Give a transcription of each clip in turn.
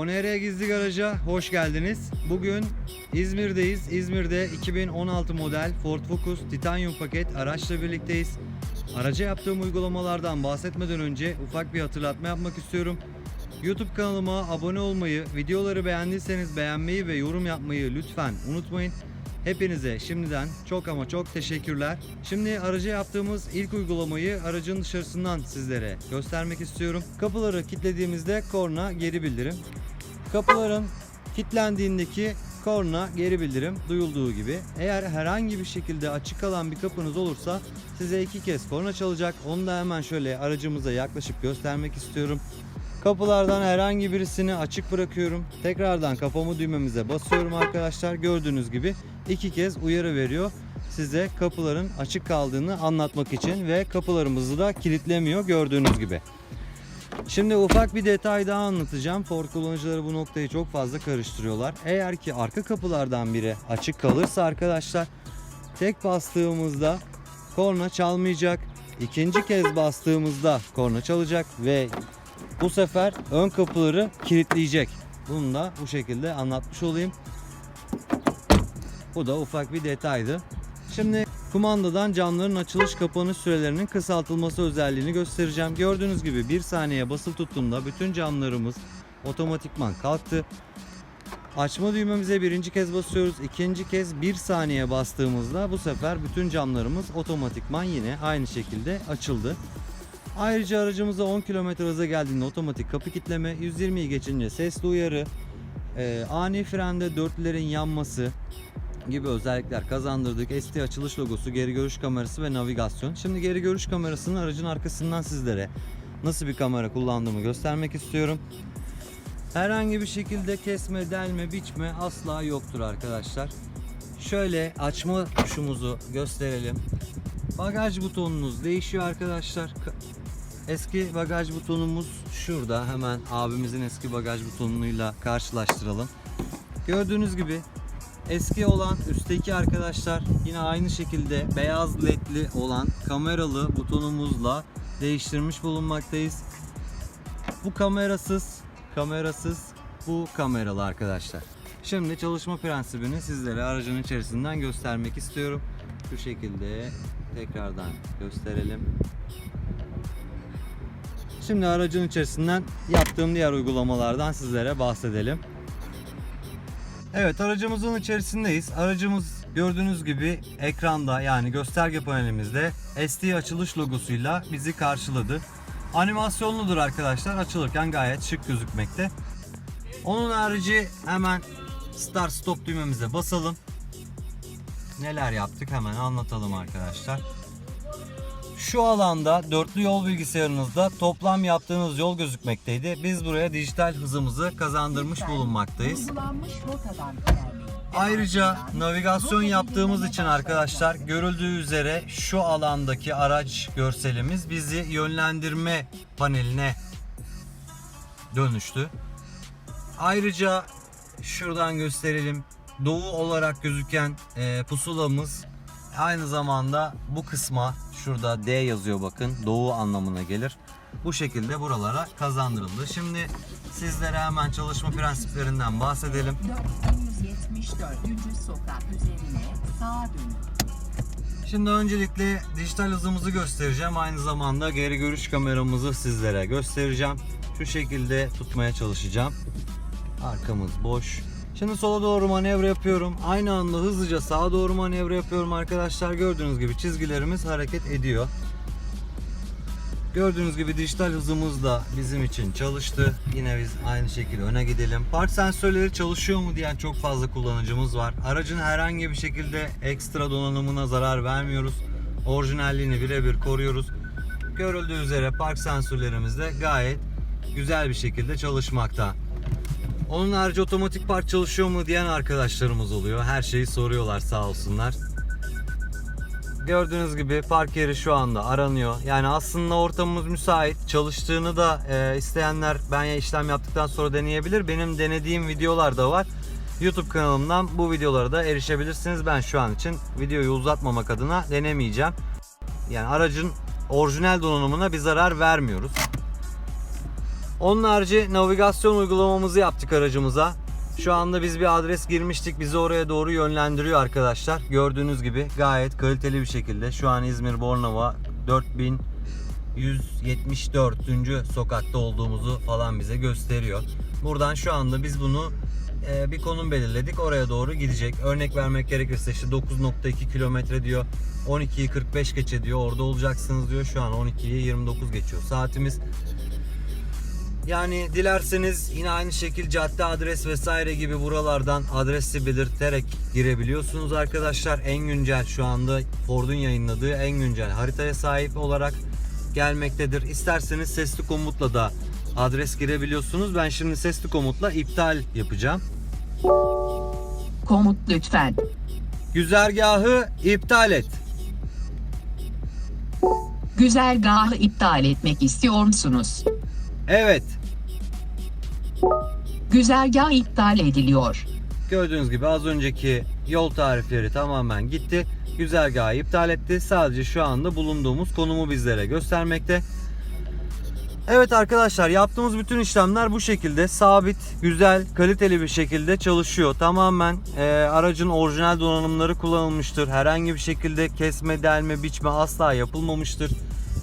ONR Gizli Garaj'a hoş geldiniz. Bugün İzmir'deyiz. İzmir'de 2016 model Ford Focus Titanium paket araçla birlikteyiz. Araca yaptığım uygulamalardan bahsetmeden önce ufak bir hatırlatma yapmak istiyorum. YouTube kanalıma abone olmayı, videoları beğendiyseniz beğenmeyi ve yorum yapmayı lütfen unutmayın. Hepinize şimdiden çok ama çok teşekkürler. Şimdi araca yaptığımız ilk uygulamayı aracın dışarısından sizlere göstermek istiyorum. Kapıları kilitlediğimizde korna geri bildirim. Kapıların kilitlendiğindeki korna geri bildirim duyulduğu gibi. Eğer herhangi bir şekilde açık kalan bir kapınız olursa size iki kez korna çalacak. Onu da hemen şöyle aracımıza yaklaşıp göstermek istiyorum. Kapılardan herhangi birisini açık bırakıyorum. Tekrardan kapama düğmemize basıyorum arkadaşlar. Gördüğünüz gibi iki kez uyarı veriyor. Size kapıların açık kaldığını anlatmak için ve kapılarımızı da kilitlemiyor gördüğünüz gibi. Şimdi ufak bir detay daha anlatacağım. Ford kullanıcıları bu noktayı çok fazla karıştırıyorlar. Eğer ki arka kapılardan biri açık kalırsa arkadaşlar tek bastığımızda korna çalmayacak. İkinci kez bastığımızda korna çalacak ve bu sefer ön kapıları kilitleyecek. Bunu da bu şekilde anlatmış olayım. Bu da ufak bir detaydı. Şimdi kumandadan camların açılış kapanış sürelerinin kısaltılması özelliğini göstereceğim. Gördüğünüz gibi bir saniye basılı tuttuğumda bütün camlarımız otomatikman kalktı. Açma düğmemize birinci kez basıyoruz. ikinci kez bir saniye bastığımızda bu sefer bütün camlarımız otomatikman yine aynı şekilde açıldı. Ayrıca aracımıza 10 km hıza geldiğinde otomatik kapı kitleme, 120'yi geçince sesli uyarı, e, ani frende dörtlerin yanması gibi özellikler kazandırdık. ST açılış logosu, geri görüş kamerası ve navigasyon. Şimdi geri görüş kamerasını aracın arkasından sizlere nasıl bir kamera kullandığımı göstermek istiyorum. Herhangi bir şekilde kesme, delme, biçme asla yoktur arkadaşlar. Şöyle açma tuşumuzu gösterelim. Bagaj butonunuz değişiyor arkadaşlar. Ka- Eski bagaj butonumuz şurada. Hemen abimizin eski bagaj butonuyla karşılaştıralım. Gördüğünüz gibi eski olan üstteki arkadaşlar yine aynı şekilde beyaz ledli olan kameralı butonumuzla değiştirmiş bulunmaktayız. Bu kamerasız, kamerasız, bu kameralı arkadaşlar. Şimdi çalışma prensibini sizlere aracın içerisinden göstermek istiyorum. Şu şekilde tekrardan gösterelim. Şimdi aracın içerisinden yaptığım diğer uygulamalardan sizlere bahsedelim. Evet aracımızın içerisindeyiz. Aracımız gördüğünüz gibi ekranda yani gösterge panelimizde ST açılış logosuyla bizi karşıladı. Animasyonludur arkadaşlar. Açılırken gayet şık gözükmekte. Onun harici hemen start stop düğmemize basalım. Neler yaptık hemen anlatalım arkadaşlar. Şu alanda dörtlü yol bilgisayarınızda toplam yaptığınız yol gözükmekteydi. Biz buraya dijital hızımızı kazandırmış bulunmaktayız. Ayrıca navigasyon yaptığımız için arkadaşlar görüldüğü üzere şu alandaki araç görselimiz bizi yönlendirme paneline dönüştü. Ayrıca şuradan gösterelim. Doğu olarak gözüken e, pusulamız aynı zamanda bu kısma şurada D yazıyor bakın. Doğu anlamına gelir. Bu şekilde buralara kazandırıldı. Şimdi sizlere hemen çalışma prensiplerinden bahsedelim. 4174. sokak üzerine sağa dönün. Şimdi öncelikle dijital hızımızı göstereceğim. Aynı zamanda geri görüş kameramızı sizlere göstereceğim. Şu şekilde tutmaya çalışacağım. Arkamız boş. Şimdi sola doğru manevra yapıyorum. Aynı anda hızlıca sağa doğru manevra yapıyorum arkadaşlar. Gördüğünüz gibi çizgilerimiz hareket ediyor. Gördüğünüz gibi dijital hızımız da bizim için çalıştı. Yine biz aynı şekilde öne gidelim. Park sensörleri çalışıyor mu diyen çok fazla kullanıcımız var. Aracın herhangi bir şekilde ekstra donanımına zarar vermiyoruz. Orijinalliğini birebir koruyoruz. Görüldüğü üzere park sensörlerimiz de gayet güzel bir şekilde çalışmakta. Onun harici otomatik park çalışıyor mu diyen arkadaşlarımız oluyor. Her şeyi soruyorlar sağ olsunlar. Gördüğünüz gibi park yeri şu anda aranıyor. Yani aslında ortamımız müsait. Çalıştığını da e, isteyenler ben ya işlem yaptıktan sonra deneyebilir. Benim denediğim videolar da var. YouTube kanalımdan bu videolara da erişebilirsiniz. Ben şu an için videoyu uzatmamak adına denemeyeceğim. Yani aracın orijinal donanımına bir zarar vermiyoruz. Onun harici navigasyon uygulamamızı yaptık aracımıza. Şu anda biz bir adres girmiştik. Bizi oraya doğru yönlendiriyor arkadaşlar. Gördüğünüz gibi gayet kaliteli bir şekilde. Şu an İzmir Bornova 4174. sokakta olduğumuzu falan bize gösteriyor. Buradan şu anda biz bunu e, bir konum belirledik. Oraya doğru gidecek. Örnek vermek gerekirse işte 9.2 kilometre diyor. 12'yi 45 geçe diyor. Orada olacaksınız diyor. Şu an 12'yi 29 geçiyor. Saatimiz yani dilerseniz yine aynı şekil cadde adres vesaire gibi buralardan adresi belirterek girebiliyorsunuz arkadaşlar. En güncel şu anda Ford'un yayınladığı en güncel haritaya sahip olarak gelmektedir. İsterseniz sesli komutla da adres girebiliyorsunuz. Ben şimdi sesli komutla iptal yapacağım. Komut lütfen. Güzergahı iptal et. Güzergahı iptal etmek istiyor musunuz? Evet. Güzergah iptal ediliyor. Gördüğünüz gibi az önceki yol tarifleri tamamen gitti. Güzergahı iptal etti. Sadece şu anda bulunduğumuz konumu bizlere göstermekte. Evet arkadaşlar yaptığımız bütün işlemler bu şekilde sabit, güzel, kaliteli bir şekilde çalışıyor. Tamamen e, aracın orijinal donanımları kullanılmıştır. Herhangi bir şekilde kesme, delme, biçme asla yapılmamıştır.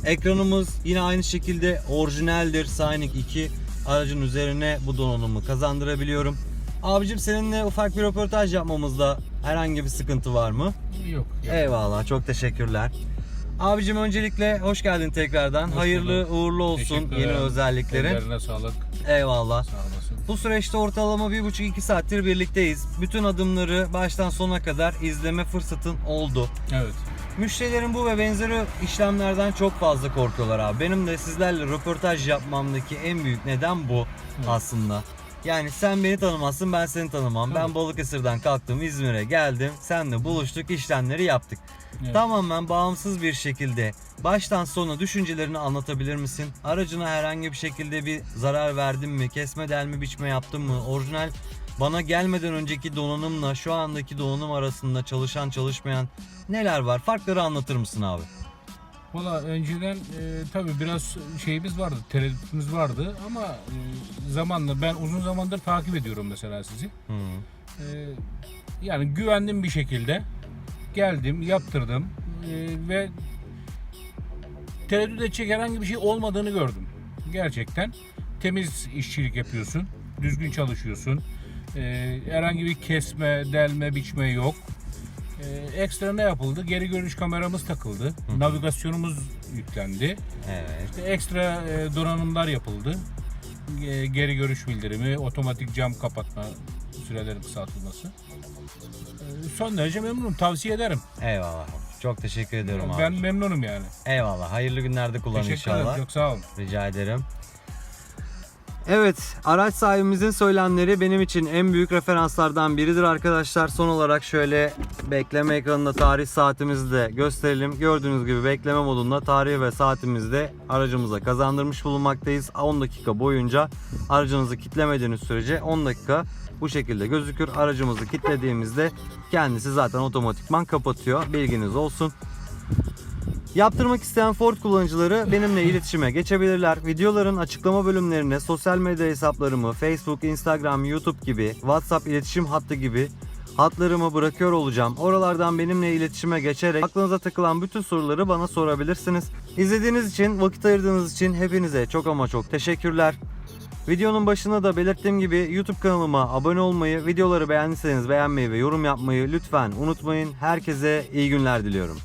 Ekranımız yine aynı şekilde orijinaldir. Synic 2 aracın üzerine bu donanımı kazandırabiliyorum. Abicim seninle ufak bir röportaj yapmamızda herhangi bir sıkıntı var mı? Yok. yok. Eyvallah çok teşekkürler. Abicim öncelikle hoş geldin tekrardan. Hoş Hayırlı bulduk. uğurlu olsun yeni özelliklerin. Ellerine sağlık. Eyvallah. Sağ olasın. Bu süreçte ortalama 1,5-2 saattir birlikteyiz. Bütün adımları baştan sona kadar izleme fırsatın oldu. Evet. Müşterilerin bu ve benzeri işlemlerden çok fazla korkuyorlar abi. Benim de sizlerle röportaj yapmamdaki en büyük neden bu aslında. Yani sen beni tanımazsın ben seni tanımam. Ben Tabii. Balıkesir'den kalktım İzmir'e geldim. Senle buluştuk işlemleri yaptık. Evet. Tamamen bağımsız bir şekilde baştan sona düşüncelerini anlatabilir misin? Aracına herhangi bir şekilde bir zarar verdin mi? Kesme delme biçme yaptın mı? Orijinal bana gelmeden önceki donanımla şu andaki donanım arasında çalışan çalışmayan neler var? Farkları anlatır mısın abi? Valla önceden e, tabii biraz şeyimiz vardı, tereddütümüz vardı ama e, zamanla ben uzun zamandır takip ediyorum mesela sizi. Hı. E, yani güvendim bir şekilde geldim, yaptırdım e, ve tereddüt edecek herhangi bir şey olmadığını gördüm. Gerçekten temiz işçilik yapıyorsun, düzgün çalışıyorsun. E, herhangi bir kesme, delme, biçme yok. E, ekstra ne yapıldı? Geri görüş kameramız takıldı. Navigasyonumuz yüklendi. Evet. İşte ekstra e, donanımlar yapıldı. E, geri görüş bildirimi, otomatik cam kapatma sürelerin kısaltılması. E, son derece memnunum. Tavsiye ederim. Eyvallah. Çok teşekkür ediyorum abi. Ben memnunum yani. Eyvallah. Hayırlı günlerde kullan Teşekkür inşallah. ederim. Çok sağ olun. Rica ederim. Evet, araç sahibimizin söylemleri benim için en büyük referanslardan biridir arkadaşlar. Son olarak şöyle bekleme ekranında tarih saatimizi de gösterelim. Gördüğünüz gibi bekleme modunda tarih ve saatimizi de aracımıza kazandırmış bulunmaktayız. 10 dakika boyunca aracınızı kitlemediğiniz sürece 10 dakika bu şekilde gözükür. Aracımızı kitlediğimizde kendisi zaten otomatikman kapatıyor. Bilginiz olsun. Yaptırmak isteyen Ford kullanıcıları benimle iletişime geçebilirler. Videoların açıklama bölümlerine sosyal medya hesaplarımı Facebook, Instagram, YouTube gibi WhatsApp iletişim hattı gibi hatlarımı bırakıyor olacağım. Oralardan benimle iletişime geçerek aklınıza takılan bütün soruları bana sorabilirsiniz. İzlediğiniz için, vakit ayırdığınız için hepinize çok ama çok teşekkürler. Videonun başında da belirttiğim gibi YouTube kanalıma abone olmayı, videoları beğendiyseniz beğenmeyi ve yorum yapmayı lütfen unutmayın. Herkese iyi günler diliyorum.